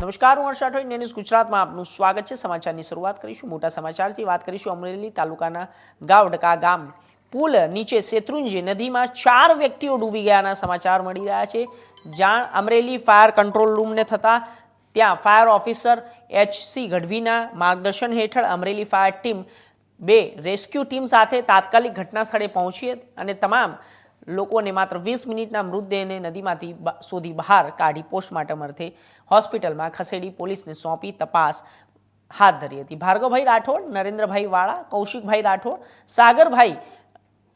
નમસ્કાર, હું હર્ષ રાઠોડ ન્યૂઝ ગુજરાતમાં આપનું સ્વાગત છે. સમાચારની શરૂઆત કરીશું, મોટા સમાચારથી વાત કરીશું. અમરેલી તાલુકાના ગાવડકા ગામ પુલ નીચે શેત્રુંજી નદીમાં ચાર વ્યક્તિઓ ડૂબી ગયાના સમાચાર મળી રહ્યા છે. જાણ અમરેલી ફાયર કંટ્રોલ રૂમને થતા ત્યાં ફાયર ઓફિસર એચસી ગઢવીના માર્ગદર્શન હેઠળ અમરેલી ફાયર ટીમ બે રેસ્ક્યુ ટીમ સાથે તાત્કાલિક ઘટના સ્થળે પહોંચી હતી અને તમામ લોકોને માત્ર વીસ મિનિટના મૃતદેહને નદીમાંથી શોધી બહાર કાઢી પોસ્ટમોર્ટમ અર્થે હોસ્પિટલમાં ખસેડી પોલીસને સોંપી તપાસ હાથ ધરી હતી. ભાર્ગવભાઈ રાઠોડ, નરેન્દ્રભાઈ વાળા, કૌશિકભાઈ રાઠોડ, સાગરભાઈ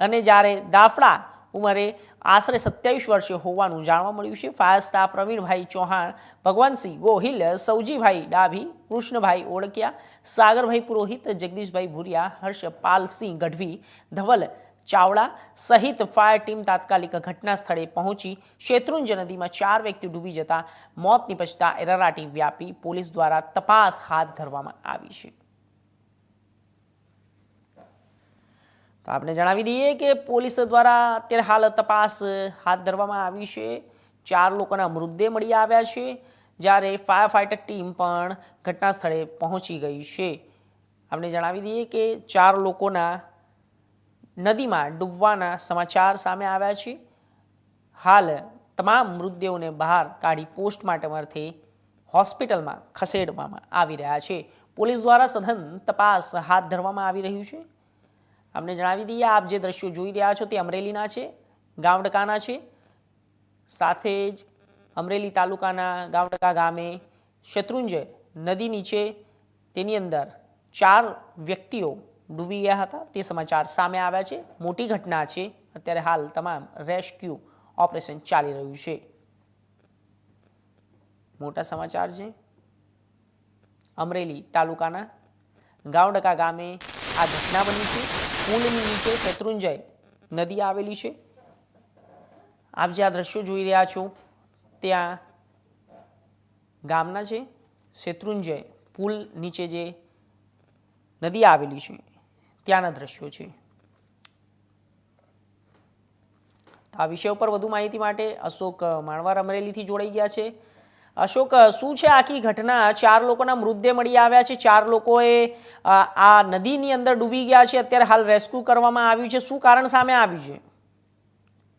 અને જ્યારે દાફડા ઉંમરે આશરે સત્યાવીસ વર્ષે હોવાનું જાણવા મળ્યું છે, ફાયર સ્ટાફ પ્રવીણભાઈ ચૌહાણ, ભગવાનસિંહ ગોહિલ સૌજીભાઈ ડાભી, કૃષ્ણભાઈ ઓળકિયા, સાગરભાઈ પુરોહિત, જગદીશભાઈ ભુરિયા, હર્ષપાલસિંહ ગઢવી, ધવલ ચાવડા સહિત ફાયર ટીમ તાત્કાલિક ઘટના સ્થળે પહોંચી શેત્રુંજ નદીમાં ચાર વ્યક્તિ ડૂબી જતા મોત નિપજતા એરરાટી વ્યાપી પોલીસ દ્વારા તપાસ હાથ ધરવામાં આવી છે. તો આપણે જણાવી દઈએ કે પોલીસ દ્વારા અત્યારે હાલ તપાસ હાથ ધરવામાં આવી છે. ચાર લોકોના મૃતદેહ મળી આવ્યા છે, જ્યારે ફાયર ફાઇટર ટીમ પણ ઘટના સ્થળે પહોંચી ગઈ છે. આપણે જણાવી દઈએ કે ચાર લોકોના નદીમાં ડૂબવાના સમાચાર સામે આવ્યા છે. હાલ તમામ મૃતદેહોને બહાર કાઢી પોસ્ટમોર્ટમ હોસ્પિટલમાં ખસેડવામાં આવી રહ્યા છે. પોલીસ દ્વારા સઘન તપાસ હાથ ધરવામાં આવી રહ્યું છે. અમને જણાવી દઈએ, આપ જે દ્રશ્યો જોઈ રહ્યા છો તે અમરેલીના છે ગાવડકાના છે. સાથે જ અમરેલી તાલુકાના ગાવડકા ગામે શત્રુંજય નદી નીચે તેની અંદર ચાર વ્યક્તિઓ ડૂબી ગયા હતા. તે સમાચાર સામે આવ્યા છે. મોટી ઘટના છે. અત્યારે હાલ તમામ રેસ્ક્યુ ઓપરેશન ચાલી રહ્યું છે. મોટા સમાચાર છે. અમરેલી તાલુકાના ગાવડકા ગામે આ ઘટના બની છે. પુલની નીચે શત્રુંજય નદી આવેલી છે. આપ જે આ દ્રશ્યો જોઈ રહ્યા છો, ત્યાં ગામના છે. શેત્રુંજય પુલ નીચે જે નદી આવેલી છે. ત્યાંના દ્રશ્યો છે. તો આ વિષય ઉપર વધુ માહિતી માટે અશોક માણવાર અમરેલીથી જોડાઈ ગયા છે. અશોક શું છે આખી ઘટના? ચાર લોકોના મૃતદેહ મળી આવ્યા છે. ચાર લોકોએ આ નદીની અંદર ડૂબી ગયા છે. અત્યારે હાલ રેસ્ક્યુ કરવામાં આવ્યું છે. શું કારણ સામે આવ્યું છે?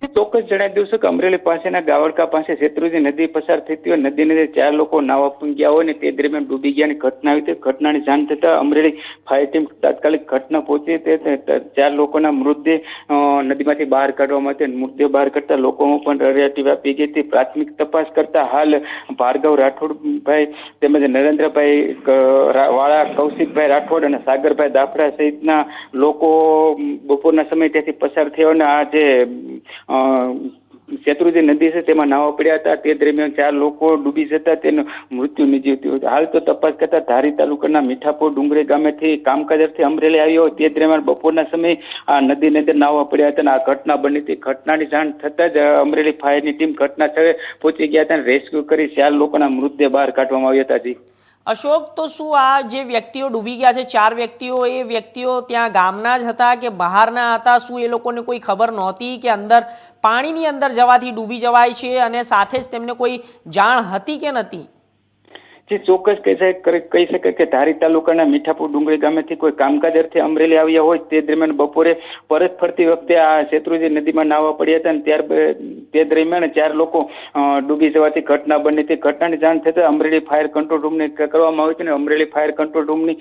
ચોક્કસ જણાવી દઉં છું કે અમરેલી પાસેના ગાવડકા પાસે શેત્રુજી નદી પસાર થતી હોય નદી નદી ચાર લોકો નાવા ગયા હોય ને તે દરમિયાન ડૂબી ગયાની ઘટના આવી હતી. ઘટનાની જાણ થતાં અમરેલી ફાયર ટીમ તાત્કાલિક ઘટના પહોંચી તે ચાર લોકોના મૃતદેહ નદીમાંથી બહાર કાઢવા માટે મૃતદેહ બહાર કાઢતા લોકોમાં પણ રડિયાટી વ્યાપી ગઈ હતી. પ્રાથમિક તપાસ કરતા હાલ ભાર્ગવ રાઠોડભાઈ તેમજ નરેન્દ્રભાઈ વાળા કૌશિકભાઈ રાઠોડ અને સાગરભાઈ દાફડા સહિતના લોકો બપોરના સમય ત્યાંથી પસાર થયો અને આ જે અ, શેત્રુજી નદી છે તેમાં નાવા પડ્યા હતા. તે દરમિયાન ચાર લોકો ડૂબી જતા તેનું મૃત્યુ નિજ્યું હાલ તો તપાસ કરતા ધારી તાલુકાના મીઠાપુર ડુંગરે ગામેથી કામકાજ અર્થે અમરેલી આવ્યો તે દરમિયાન બપોરના સમયે આ નદી નદી નાવા પડ્યા હતા અને આ ઘટના બની હતી. ઘટનાની જાણ થતાં જ અમરેલી ફાયરની ટીમ ઘટના સ્થળે પહોંચી ગયા હતા અને રેસ્ક્યુ કરી ચાર લોકોના મૃતદેહ બહાર કાઢવામાં આવ્યા હતા. જી. અશોક, તો શું આ જે વ્યક્તિઓ ડૂબી ગયા છે, ચાર વ્યક્તિઓ, એ વ્યક્તિઓ ત્યાં ગામના જ હતા કે બહારના હતા? શું એ લોકોને કોઈ ખબર નહોતી કે અંદર પાણીની અંદર જવાથી ડૂબી જવાય છે અને સાથે જ તેમને કોઈ જાણ હતી કે નથી? જે ચોક્કસ કહી શકાય કે ધારી તાલુકાના મીઠાપુર ડુંગળી ગામેથી કોઈ કામકાજ અર્થે અમરેલી આવ્યા હોય તે દરમિયાન બપોરે પરત ફરતી વખતે આ શેત્રુજી નદીમાં નાહવા પડ્યા હતા અને ત્યાર તે દરમિયાન ચાર લોકો ડૂબી જવાથી ઘટના બની હતી. ઘટનાની જાણ થતાં અમરેલી ફાયર કંટ્રોલ રૂમને કરવામાં આવી હતી અને અમરેલી ફાયર કંટ્રોલ રૂમની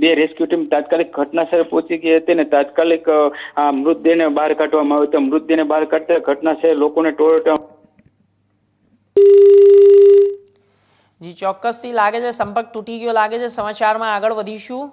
બે રેસ્ક્યુ ટીમ તાત્કાલિક ઘટના સ્થળે પહોંચી ગઈ હતી અને તાત્કાલિક આ મૃતદેહને બહાર કાઢવામાં આવ્યો હતો. મૃતદેહને બહાર કાઢતા ઘટનાસ્થળે લોકોને ટોળે જી ચોક્કસથી લાગે છે સંપર્ક તૂટી ગયો લાગે છે સમાચારમાં આગળ વધીશું.